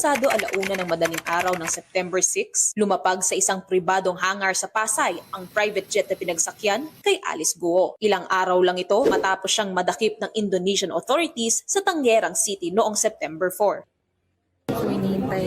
pasado alauna ng madaling araw ng September 6, lumapag sa isang pribadong hangar sa Pasay ang private jet na pinagsakyan kay Alice Guo. Ilang araw lang ito matapos siyang madakip ng Indonesian authorities sa Tangerang City noong September 4. So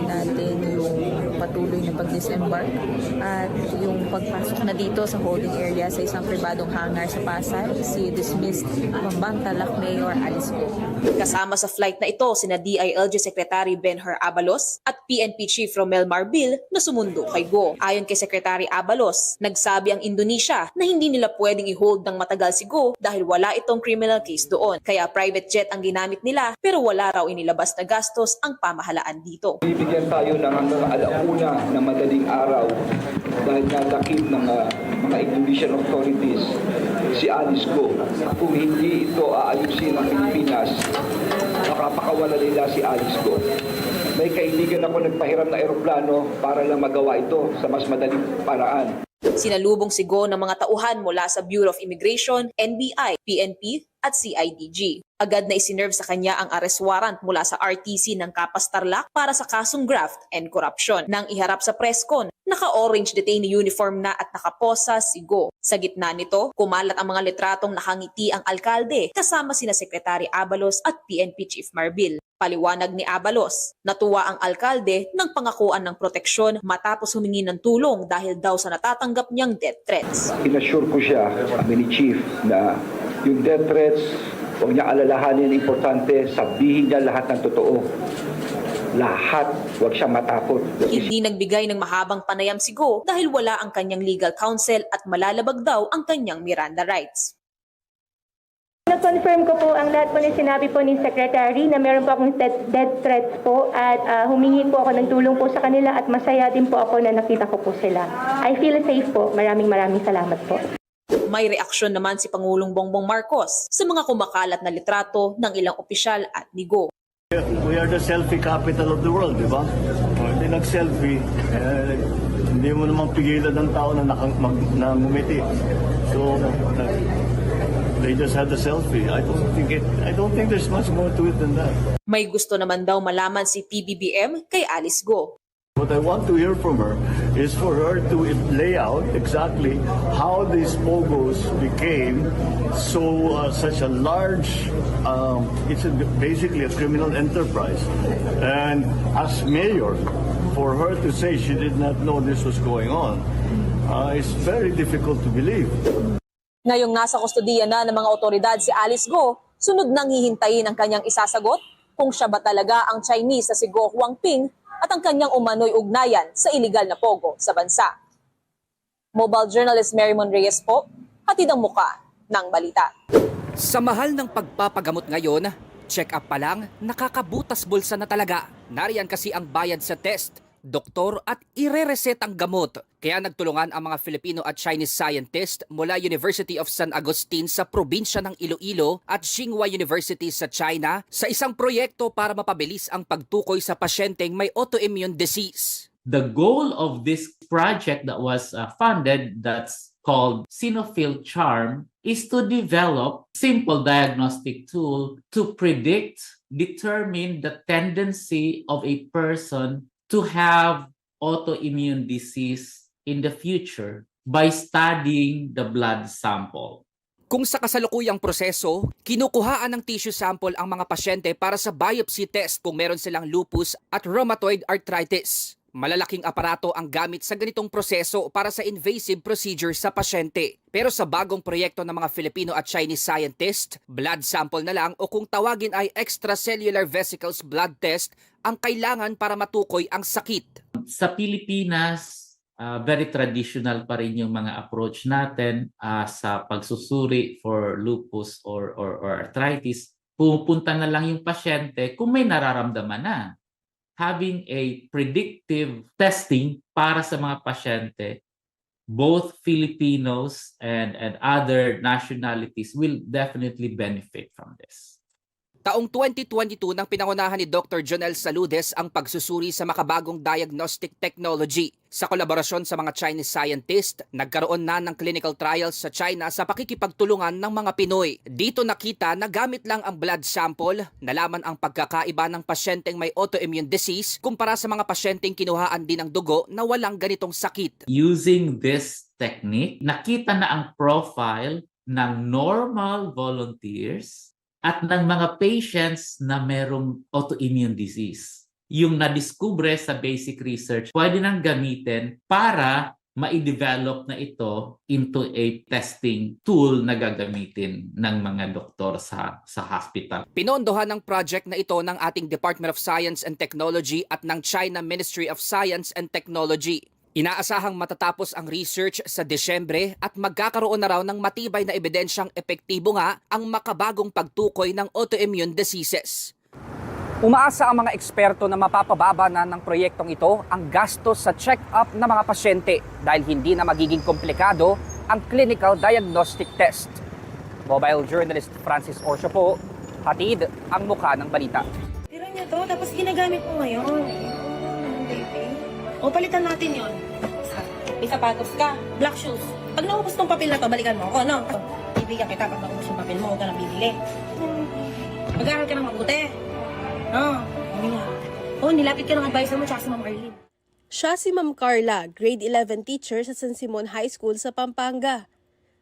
natin yung patuloy na pag-disembark at yung pagpasok na dito sa holding area sa isang pribadong hangar sa Pasay, si dismissed Mambang Talak Mayor Alice Go. Kasama sa flight na ito sina DILG Secretary Benher Abalos at PNP Chief Romel Marbil na sumundo kay Go. Ayon kay Secretary Abalos, nagsabi ang Indonesia na hindi nila pwedeng i-hold ng matagal si Go dahil wala itong criminal case doon. Kaya private jet ang ginamit nila pero wala raw inilabas na gastos ang pamahalaan dito. Bibigyan tayo ng hanggang alauna na madaling araw dahil nadakip ng ah, mga Indonesian authorities si Alice Go. Kung hindi ito aayusin ng Pilipinas, makapakawala nila si Alice Go. May kaibigan ako nagpahiram na eroplano para lang magawa ito sa mas madaling paraan. Sinalubong si Go ng mga tauhan mula sa Bureau of Immigration, NBI, PNP at CIDG. Agad na isinerve sa kanya ang arrest warrant mula sa RTC ng Kapas Tarlac para sa kasong graft and corruption. Nang iharap sa presscon, naka-orange detainee uniform na at nakaposa si Go. Sa gitna nito, kumalat ang mga litratong nakangiti ang alkalde kasama sina Sekretary Abalos at PNP Chief Marbil. Paliwanag ni Abalos, natuwa ang alkalde ng pangakuan ng proteksyon matapos humingi ng tulong dahil daw sa natatanggap niyang death threats. Inassure ko siya, ni Chief, na yung death threats, huwag niya alalahanin, importante, sabihin niya lahat ng totoo. Lahat, huwag siya matakot. Hindi nagbigay ng mahabang panayam si Go dahil wala ang kanyang legal counsel at malalabag daw ang kanyang Miranda rights. Na-confirm ko po ang lahat po ng sinabi po ni Secretary na meron po akong death, death threats po at ah, humingi po ako ng tulong po sa kanila at masaya din po ako na nakita ko po sila. I feel safe po. Maraming maraming salamat po. May reaksyon naman si Pangulong Bongbong Marcos sa mga kumakalat na litrato ng ilang opisyal at ni Go. We are the selfie capital of the world, di ba? Kung hindi nag-selfie, eh, hindi mo naman pigilan ng tao na, nakang, mag, na ngumiti. So, uh, they just had a selfie. I don't think it, I don't think there's much more to it than that. May gusto naman daw malaman si PBBM kay Alice Go. What I want to hear from her is for her to lay out exactly how these pogos became so uh, such a large. Um, it's a, basically a criminal enterprise, and as mayor, for her to say she did not know this was going on uh, is very difficult to believe. Ngayong nasa kustodiya na ng mga otoridad si Alice Go, sunod nang hihintayin ang kanyang isasagot kung siya ba talaga ang Chinese na si Go Huangping at ang kanyang umano'y ugnayan sa iligal na pogo sa bansa. Mobile journalist Marymon Reyes po, hatid ang muka ng balita. Sa mahal ng pagpapagamot ngayon, check-up pa lang, nakakabutas bulsa na talaga. Nariyan kasi ang bayad sa test, doktor at ire-reset ang gamot. Kaya nagtulungan ang mga Filipino at Chinese scientist mula University of San Agustin sa probinsya ng Iloilo at Tsinghua University sa China sa isang proyekto para mapabilis ang pagtukoy sa pasyenteng may autoimmune disease. the goal of this project that was uh, funded that's called Sinophil Charm is to develop simple diagnostic tool to predict determine the tendency of a person to have autoimmune disease in the future by studying the blood sample Kung sa kasalukuyang proseso, kinukuhaan ng tissue sample ang mga pasyente para sa biopsy test kung meron silang lupus at rheumatoid arthritis. Malalaking aparato ang gamit sa ganitong proseso para sa invasive procedure sa pasyente. Pero sa bagong proyekto ng mga Filipino at Chinese scientist, blood sample na lang o kung tawagin ay extracellular vesicles blood test ang kailangan para matukoy ang sakit. sa Pilipinas uh, very traditional pa rin yung mga approach natin uh, sa pagsusuri for lupus or, or, or arthritis. Pupunta na lang yung pasyente kung may nararamdaman na. Having a predictive testing para sa mga pasyente, both Filipinos and, and other nationalities will definitely benefit from this. Taong 2022 nang pinangunahan ni Dr. Jonel Saludes ang pagsusuri sa makabagong diagnostic technology. Sa kolaborasyon sa mga Chinese scientist, nagkaroon na ng clinical trials sa China sa pakikipagtulungan ng mga Pinoy. Dito nakita na gamit lang ang blood sample, nalaman ang pagkakaiba ng pasyenteng may autoimmune disease kumpara sa mga pasyenteng kinuhaan din ng dugo na walang ganitong sakit. Using this technique, nakita na ang profile ng normal volunteers at ng mga patients na merong autoimmune disease. Yung nadiskubre sa basic research, pwede nang gamitin para ma-develop na ito into a testing tool na gagamitin ng mga doktor sa sa hospital. Pinondohan ng project na ito ng ating Department of Science and Technology at ng China Ministry of Science and Technology. Inaasahang matatapos ang research sa Desyembre at magkakaroon na raw ng matibay na ebidensyang epektibo nga ang makabagong pagtukoy ng autoimmune diseases. Umaasa ang mga eksperto na mapapababa na ng proyektong ito ang gastos sa check-up ng mga pasyente dahil hindi na magiging komplikado ang clinical diagnostic test. Mobile journalist Francis Orsio po, hatid ang mukha ng balita. Tira niyo to, tapos ginagamit mo ngayon. O, palitan natin yon. May sapatos ka, black shoes. Pag naubos tong papel na to, balikan mo ako, no? Bibigyan kita pag naubos yung papel mo, huwag ka nang bibili. Mag-aaral ka ng mabuti. No? Ano nga? Oh, nilapit ka ng advisor mo tsaka si Ma'am Arlene. Siya si Ma'am Carla, grade 11 teacher sa San Simon High School sa Pampanga.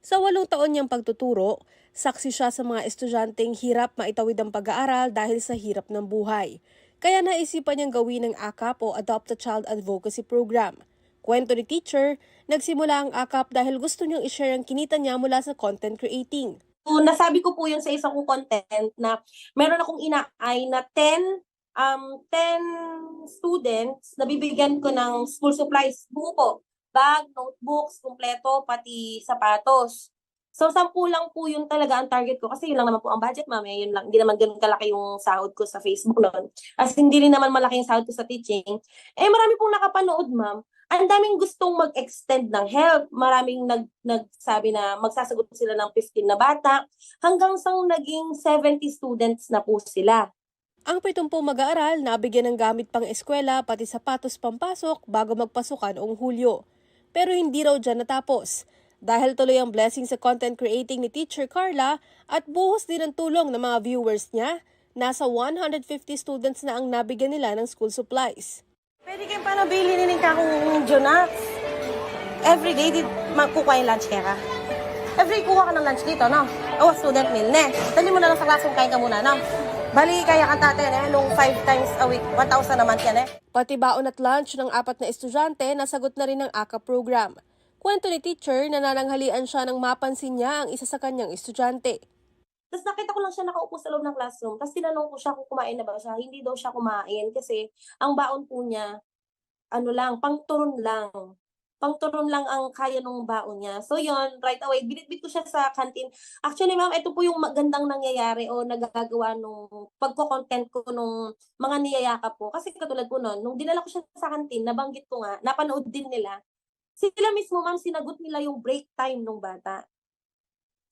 Sa walong taon niyang pagtuturo, saksi siya sa mga estudyanteng hirap maitawid ang pag-aaral dahil sa hirap ng buhay. Kaya naisipan niyang gawin ng AKAP o Adopt a Child Advocacy Program. Kwento ni teacher, nagsimula ang AKAP dahil gusto niyang i-share ang kinita niya mula sa content creating. So, nasabi ko po yun sa isang content na meron akong inaay na 10 um 10 students na bibigyan ko ng school supplies. Buo po. Bag, notebooks, kumpleto, pati sapatos. So, sampu lang po yun talaga ang target ko. Kasi yun lang naman po ang budget, ma'am. Eh, yun lang. Hindi naman ganun kalaki yung sahod ko sa Facebook noon. As hindi rin naman malaki yung sahod ko sa teaching. Eh, marami pong nakapanood, ma'am ang daming gustong mag-extend ng help. Maraming nag, nagsabi na magsasagot sila ng 15 na bata hanggang sa naging 70 students na po sila. Ang pitong mag-aaral, nabigyan ng gamit pang eskwela pati sapatos pampasok bago magpasukan noong Hulyo. Pero hindi raw dyan natapos. Dahil tuloy ang blessing sa content creating ni Teacher Carla at buhos din ang tulong ng mga viewers niya, nasa 150 students na ang nabigyan nila ng school supplies. Pwede kayong panabili ni ka kung Jonax. Every day, di magkukuha yung lunch kaya ka. Every day, kuha ka ng lunch dito, no? O, student meal, ne? Dali mo na lang sa classroom, kain ka muna, no? Bali, kaya ka tate, ne? Long five times a week, 1,000 naman yan, eh. Pati baon at lunch ng apat na estudyante nasagot na rin ng AKA program. Kwento ni teacher na nananghalian siya nang mapansin niya ang isa sa kanyang estudyante. Tapos nakita ko lang siya nakaupo sa loob ng classroom. Tapos tinanong ko siya kung kumain na ba siya. Hindi daw siya kumain kasi ang baon po niya, ano lang, pangturon lang. Pangturon lang ang kaya nung baon niya. So yon right away, binitbit ko siya sa canteen. Actually, ma'am, ito po yung magandang nangyayari o nagagawa nung pagko-content ko nung mga niyayaka po. Kasi katulad po nun, nung dinala ko siya sa canteen, nabanggit ko nga, napanood din nila. Sila mismo, ma'am, sinagot nila yung break time nung bata.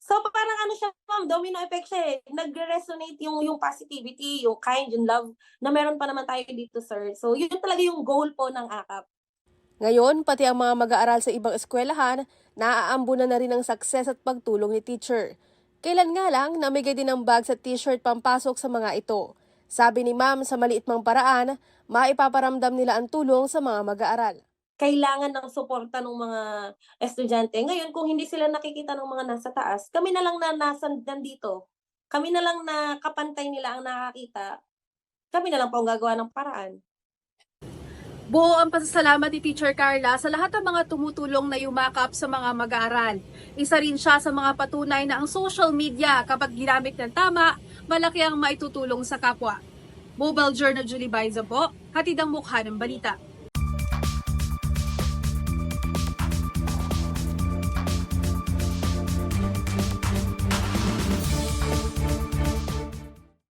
So parang ano siya, ma'am, domino effect siya eh. Nagre-resonate yung, yung positivity, yung kind, yung love na meron pa naman tayo dito, sir. So yun talaga yung goal po ng AKAP. Ngayon, pati ang mga mag-aaral sa ibang eskwelahan, naaambunan na rin ang success at pagtulong ni teacher. Kailan nga lang, namigay din ng bags at t-shirt pampasok sa mga ito. Sabi ni ma'am, sa maliit mang paraan, maipaparamdam nila ang tulong sa mga mag-aaral. Kailangan ng suporta ng mga estudyante. Ngayon, kung hindi sila nakikita ng mga nasa taas, kami na lang na nasa nandito. Kami na lang na kapantay nila ang nakakita. Kami na lang po ang gagawa ng paraan. Buo ang pasasalamat ni Teacher Carla sa lahat ng mga tumutulong na yumakap sa mga mag-aaral. Isa rin siya sa mga patunay na ang social media kapag ginamit ng tama, malaki ang maitutulong sa kapwa. Mobile Journal Julie Baiza po, hatid ang mukha ng balita.